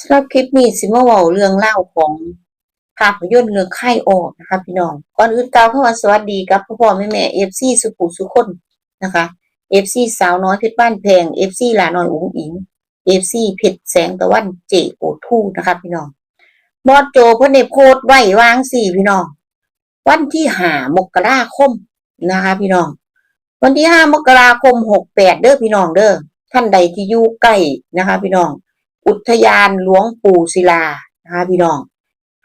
สำหรับคลิปนี้สิมาว้าเรื่องเล่าของภาพยนตร์เรื่องไข้ออกนะคะ พี่น้องก่อนอื่นกล่าวคำว่าสวัสดีกับพ่อพ่อแม่แม่ FC สุขุสุคนนะคะ FC สาวน้อยเพชรบ้านแพง FC หลาน้อยอุ๋งอิง FC เพชรแสงตะวันเจโอทูนะคะพี่น้องบอสโจเพิ่นโพสต์ไว้วางสี่พี่น้อง วันที่ห้ามกราคมนะคะ พี่น้อง วันที่ห้ามกราคมหกแปดเด้อพี่น้องเด้อท่านใดที่อยู่ใกล้นะคะ พี่น้อง อุทยานหลวงปู่ศิลานะคะพี่น้อง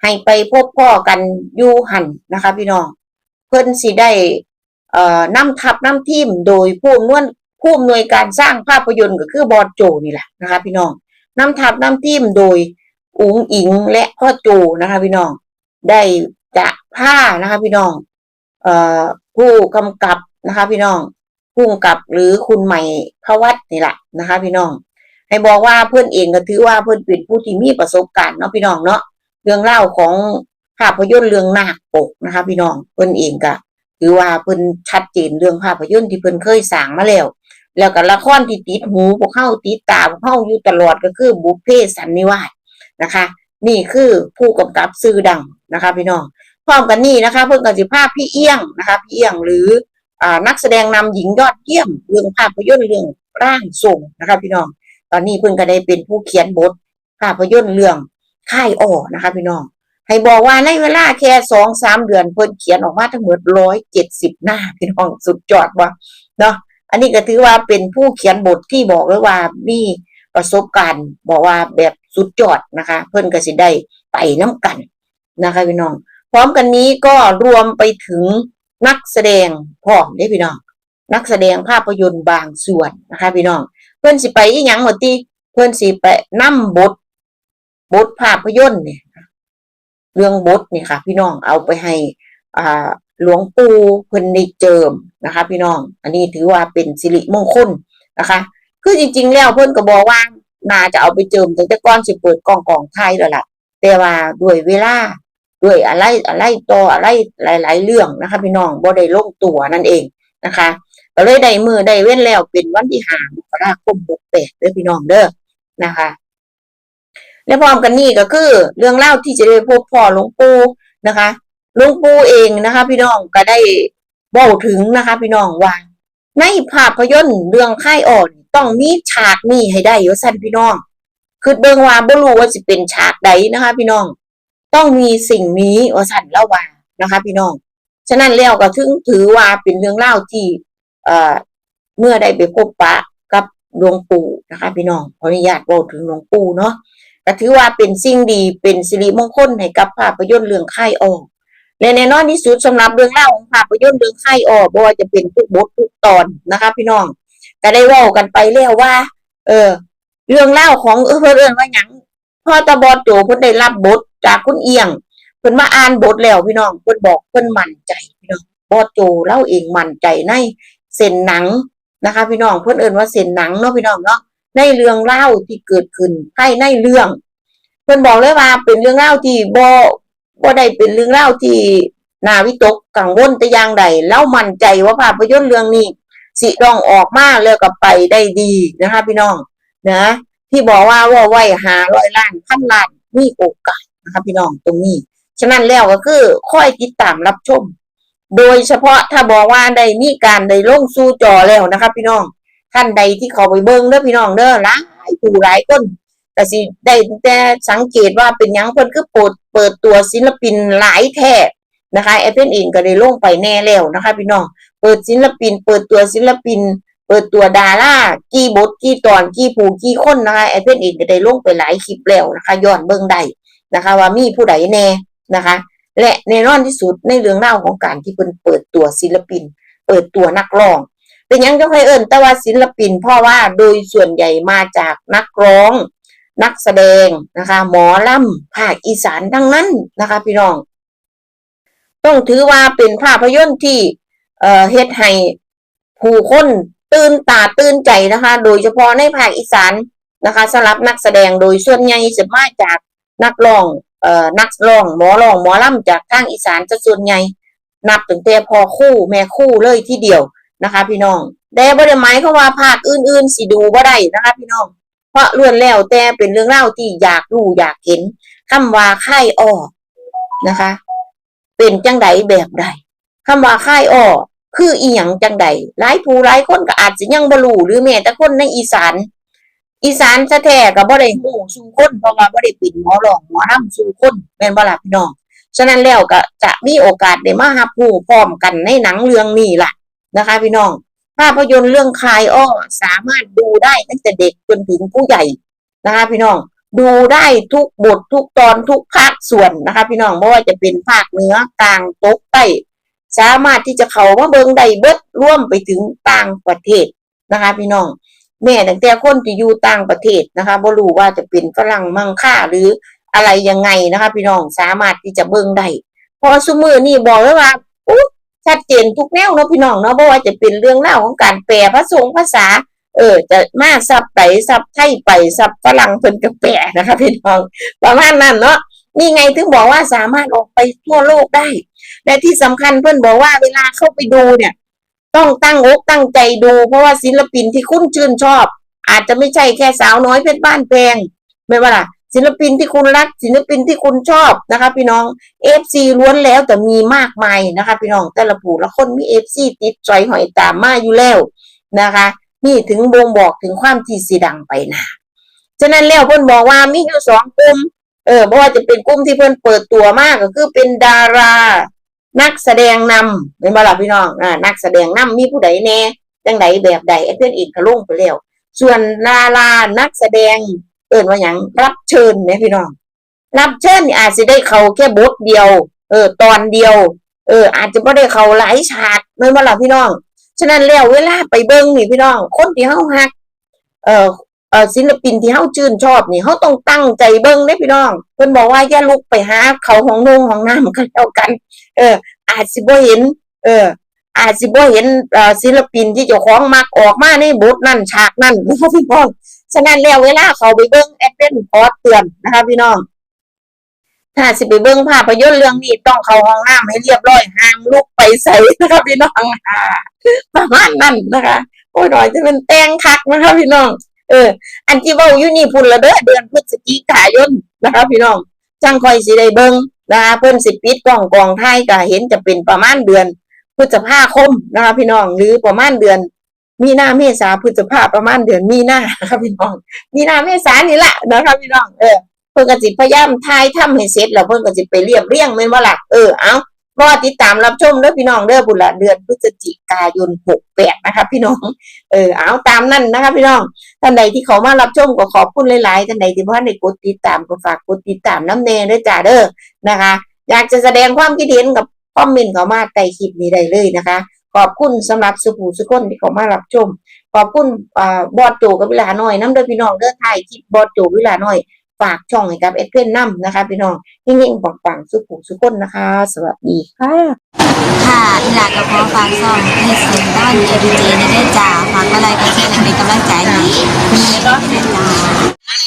ให้ไปพบพ่อกันยูหันนะคะ พี่น้อง เพิ่นสิได้เอ่อนำทัพนำทีมโดยผู้อำนวยผู้อำนวยการสร้างภาพยนตร์ก็คือบอสโจนี่แหละนะคะ พี่น้องนำทัพนำทีมโดยอุ๋งอิงและพ่อโจนะคะ พี่น้อง ได้จะผ้านะคะพี่น้องเอ่อผู้กำกับนะคะ พี่น้องผู้กำกับหรือคุณใหม่พวัตนี่แหละนะคะ พี่น้อง ให้บอกว่าเพื่อนเองก็ถือว่าเพื่อนเป็นผู้ที่มีประสบการณ์เนาะพี่น้องเนาะเรื่องเล่าของภาพยนตร์เรื่องนาคปกนะคะ พี่น้องเพื่อนเองก็ถือว่าเพื่อนชัดเจนเรื่องภาพยนตร์ที่เพื่อนเคยสร้างมาแล้ว แล้วก็ละครที่ติดหูพวกเข้าติดตาพวกเข้าอยู่ตลอดก็คือบุพเพสันนิวาสนะคะ นี่คือผู้กำกับซื่อดังนะคะ พี่น้องพร้อมกันนี่นะคะ เพื่อนกันสิภาพพี่เอี้ยงนะคะ พี่เอี้ยงหรืออนักแสดงนำหญิงยอดเยี่ยมเรื่องภาพยนตร์เรื่องร่างทรงนะคะ พี่น้อง ตอนนี้เพิ่นก็ได้เป็นผู้เขียนบทภาพยนตร์เรื่องค่ายอ้อนะคะ พี่น้อง ให้บอกว่าในเวลาแค่สองสามเดือนเพิ่นเขียนออกมาทั้งหมดร้อยเจ็ดสิบหน้าพี่น้องสุดยอดวะเนาะอันนี้ก็ถือว่าเป็นผู้เขียนบทที่บอกเลยว่ามีประสบการณ์ บอกว่าแบบสุดยอดนะคะ เพิ่นก็สิได้ไปน้ำกันนะคะพี่น้อง พร้อมกันนี้ก็รวมไปถึงนักแสดงพร้อมได้พี่น้อง นักแสดงภาพยนตร์บางส่วนนะคะพี่น้อง พื่อนสิไปอีหยังหมดที่เพื่อนสิไปนํบท บทภาพยนตร์เนี่ยเรื่องบทเนี่ยค่ะ พี่น้องเอาไปให้อ่าหลวงปู่เพิ่นได้เจิมนะคะ พี่น้อง อันนี้ถือว่าเป็นสิริมงคลนะคะ คือจริง ๆ แล้วเพิ่นก็บอกว่านาจะเอาไปเจิมตั้งแต่ก่อนสิเปิดกล่องกล่องไทยแล้วล่ะแต่ว่าด้วยเวลาด้วยอะไรอะไรต่ออะไรหลาย ๆ เรื่องนะคะ พี่น้องบ่ได้ลงตัวนั่นเองนะคะ ก็เลยได้มือได้เว้นแล้วเป็นวันที่หามกราคมหกแปดเด้อพี่น้องเด้อนะคะ และพร้อมกันนี่ก็คือ เรื่องเล่าที่จะได้พบพ่อหลวงปู่นะคะหลวงปู่เองนะคะ พี่น้องก็ได้บอกถึงนะคะ พี่น้องว่าในภาพยนตร์เรื่องค่ายอ่อนต้องมีฉากนี้ให้ได้อยู่สั้นพี่น้อง คือเบิ่งว่าบ่รู้ว่าสิเป็นฉากใดนะคะ พี่น้อง ต้องมีสิ่งนี้ว่าสั่นเล่าว่านะคะ พี่น้อง ฉะนั้นแล้วก็ถึงถือว่าเป็นเรื่องเล่าที่ เมื่อได้ไปพบปะกับหลวงปู่นะคะ พี่น้องขออนุญาตบอกถึงหลวงปู่เนาะก็ถือว่าเป็นสิ่งดีเป็นสิริมงคลให้กับภาพยนตร์เรื่องค่ออกและแน่นอนที่สุดสำหรับเรื่องเล่าของภาพยนตร์เรื่องค่ออกบ่จะเป็นทุกบททุกตอนนะคะ พี่น้องก็ได้ว่ากันไปแล้วว่า เออ เรื่องเล่าของเออเพิ่อนว่าหยังพ่อตาบอดโจเพิ่นได้รับบทจากคุณเอียงเพิ่นมาอ่านบทแล้วพี่น้องเพิ่นบอกเพิ่นมั่นใจพี่น้องบอสโจเล่าเองมั่นใจใน เส้นหนังนะคะ พี่น้องเพิ่อนเอิ้นว่าเส้นหนังเนาะพี่น้องเนาะในเรื่องเล่าที่เกิดขึ้นภายในเรื่อง เพิ่อนบอกเลยว่าเป็นเรื่องเล่าที่บ่บ่ได้เป็นเรื่องเล่าที่นาวิตกกังวลแต่อย่างใดเล่ามั่นใจว่าภาพยนตร์เรื่องนี้สิต้องออกมาแล้วก็ไปได้ดีนะคะ พี่น้องนะ ที่บอกว่าว่าไหวหาร้อยล้านพันล้านมีโอกาสนะคะ พี่น้องตรงนี้ ฉะนั้นแล้วก็คือค่อยติดตามรับชม โดยเฉพาะถ้าบอกว่าได้มีการได้ลงสู่จอแล้วนะคะพี่น้อง ท่านใดที่เขาไปเบิ่งเด้อพี่น้องเด้อหลายผู้หลายคนแต่สิได้แต่สังเกตว่าเป็นยังเพิ่นคือเปิดเปิดตัวศิลปินหลายแท้นะคะแอปเปิลเองก็ได้ลงไปแน่แล้วนะคะ พี่น้อง เปิดศิลปิน เปิดตัวศิลปิน เปิดตัวดารากี่บทกี่ตอนกี่ผู้กี่คนนะคะแอปเปิลเองก็ได้ลงไปหลายคลิปแล้วนะคะย้อนเบิ่งได้นะคะ ว่ามีผู้ใดแน่นะคะ และแน่นอนที่สุดในเรื่องเล่าวของการที่เพิ่นเปิดตัวศิลปิน เปิดตัวนักร้องเป็นยังจะให้เอิ้นแต่ว่าศิลปิน เพราะว่าโดยส่วนใหญ่มาจากนักร้อง นักแสดงนะคะ หมอลำภาคอีสานทั้งนั้นนะคะ พี่น้อง ต้องถือว่าเป็นภาพยนตร์ที่เอ่อเฮ็ดให้ผู้คนตื่นตาตื่นใจนะคะ โดยเฉพาะในภาคอีสานนะคะสำหรับนักแสดงโดยส่วนใหญ่จะมาจากนักร้อง นักร้องหมอร้องหมอลำจากทางอีสานจะส่วนใหญ่นับตั้งแต่พอคู่แม่คู่เลยที่เดียวนะคะ พี่น้องแต่บ่ได้หมายความว่าภาคอื่นๆสิดูบ่ได้นะคะ พี่น้อง เพราะล้วนแล้วแต่เป็นเรื่องเล่าที่อยากรู้อยากเห็นคำว่าค่ายอ้อนะคะ เป็นจังใดแบบใดคำว่าค่ายอ้อคืออีหยังจังใดหลายผู้หลายคนก็อาจจะยังบ่รู้หรือแม้แต่คนในอีสาน อีสานแท้ก็บ่ได้ฮู้สู่คนเพราะว่าบ่ได้เป็นหมอหลอกหมอนํสู่คนแม่นบ่ล่ะพี่น้องฉะนั้นแล้วก็จะมีโอกาสได้มารับรู้พร้อมกันในหนังเรื่องนี้ล่ะนะคะ พี่น้องภาพยนตร์เรื่องคายอ้อสามารถดูได้ตั้งแต่เด็กจนถึงผู้ใหญ่นะคะ พี่น้องดูได้ทุกบททุกตอนทุกภาคส่วนนะคะ พี่น้องไม่ว่าจะเป็นภาคเหนือกลางตกใต้สามารถที่จะเข้ามาเบิงได้เบิดร่วมไปถึงต่างประเทศนะคะ พี่น้อง แม่ตั้งแต่คนที่อยู่ต่างประเทศนะคะบ่รู้ว่าจะเป็นฝรั่งมังค่าหรืออะไรยังไงนะคะ พี่น้องสามารถที่จะเบิ่งได้เพอสมือนี่บอกเลยว่าอุ๊ยชัดเจนทุกแนวเนาะพี่น้องเนาะบ่ว่าจะเป็นเรื่องเล่าวของการแปลภาษาภาษา เออ จะมาซับไปซับไทยไปซับฝรั่งเพิ่นก็แปลนะคะพี่น้องประมาณนั้นเนาะนี่ไงถึงบอกว่าสามารถออกไปทั่วโลกได้ และที่สำคัญเพื่อนบอกว่าเวลาเข้าไปดูเนี่ย ต้องตั้งอกตั้งใจดู เพราะว่าศิลปินที่คุณชื่นชอบ อาจจะไม่ใช่แค่สาวน้อยเพชรบ้านแพงไม่ว่าล่ะ ศิลปินที่คุณรัก ศิลปินที่คุณชอบนะคะ พี่น้องเอฟซีล้วนแล้วแต่มีมากมายนะคะ พี่น้องแต่ละผู้ละคนมีเอฟซีติดใจหอยตามมาอยู่แล้วนะคะนี่ถึงบ่งบอกถึงความที่สีดังไปนะฉะนั้นแล้วเพิ่นบอกว่ามีอยู่สองกลุ่มเออเพราะว่าจะเป็นกลุ่มที่เพิ่นเปิดตัวมากก็คือเป็นดารา นักแสดงนำเป็นบ่ล่ะพี่น้องอ่านักแสดงนำมีผู้ใดแน่จังใดแบบใดไอ้เพิ่นองก็ลงไปแล้วส่วนดารานักแสดงเอิ้นว่าหยังรับเชิญเนี่ยพี่น้อง รับเชิญอาจจะได้เขาแค่บทเดียว เออ ตอนเดียว เออ อาจจะบ่ได้เขาหลายฉากแม่นบ่ล่ะพี่น้อง ฉะนั้นแล้วเวลาไปเบิ่งนี่พี่น้อง คนที่เฮาฮัก เอ่อเอ่อ ศิลปินที่เฮาชื่นชอบนี่เฮาต้องตั้งใจเบิ่งเด้พี่น้อง เพิ่นบอกว่าอย่าลุกไปหาเขาของนงของน้ำกันแล้วกัน เออ อาจสิบ่เห็น เออ อาจสิบ่เห็นศิลปินที่เจ้าของมักออกมาในบทนั้นฉากนั้นนะคะพี่น้องฉะนั้นแล้วเวลาเขาไปเบิ่งแอดเป็นขอเตือนนะคะพี่น้องถ้าสิไปเบิ่งภาพยนตร์เรื่องนี้ต้องเข้าห้องน้ำให้เรียบร้อยห้ามลุกไปใส่นะคะพี่น้องอ่าประมาณนั้นนะคะ โอ้ยหน่อยจะเป็นแตงคักนะคะพี่น้อง เออ อันที่เว้าอยู่นี่พุ่นละเด้อเดือนพฤศจิกายนนะคะพี่น้องจังคอยสิได้เบิ่งนะคะเพิ่นสิปิดกล้องกองไทยก็เห็นจะเป็นประมาณเดือนพฤษภาคมนะคะพี่น้องหรือประมาณเดือน มีนาเมษาพฤษภาประมาณเดือนมีนานะคะพี่น้อง มีนาเมษานี่แหละนะคะพี่น้องเออเพิ่นก็สิพยายามทายทำให้เสร็จแล้วเพิ่นก็สิไปเรียบเรียงแม่นบ่ล่ะเออเอา ก็ติดตามรับชมเด้อพี่น้องเด้อบุญละเดือนพฤศจิกายน68นะคะพี่น้องเออเอาตามนั้นนะคะพี่น้องท่านใดที่เขามารับชมก็ขอบคุณหลายๆท่านใดที่พ่อได้กดติดตามก็ฝากกดติดตามน้ำแน่ด้วยจ้าเด้อนะคะ อยากจะแสดงความคิดเห็นกับคอมเมนต์เขามาใต้คลิปนี้ได้เลยนะคะ ขอบคุณสำหรับสุภูสุคนที่เขามารับชม ขอบคุณอ่าบอดโจกับเวลาหน่อยน้ำเด้อพี่น้องเด้อถ่ายคลิปบอดโจเวลาหน่อย ฝากช่องให้กับเอฟเนนั่มนะคะ พี่น้องนิ่งๆปังๆสุภูสุคนนะคะ สวัสดีค่ะ ค่ะอีหลากกับพ่อฝากซ่องที่เซ็นด้านเอดีเจในเด้จ่าฝากก็ไลค์ก็แชร์และเป็นกำลังใจให้มีพี่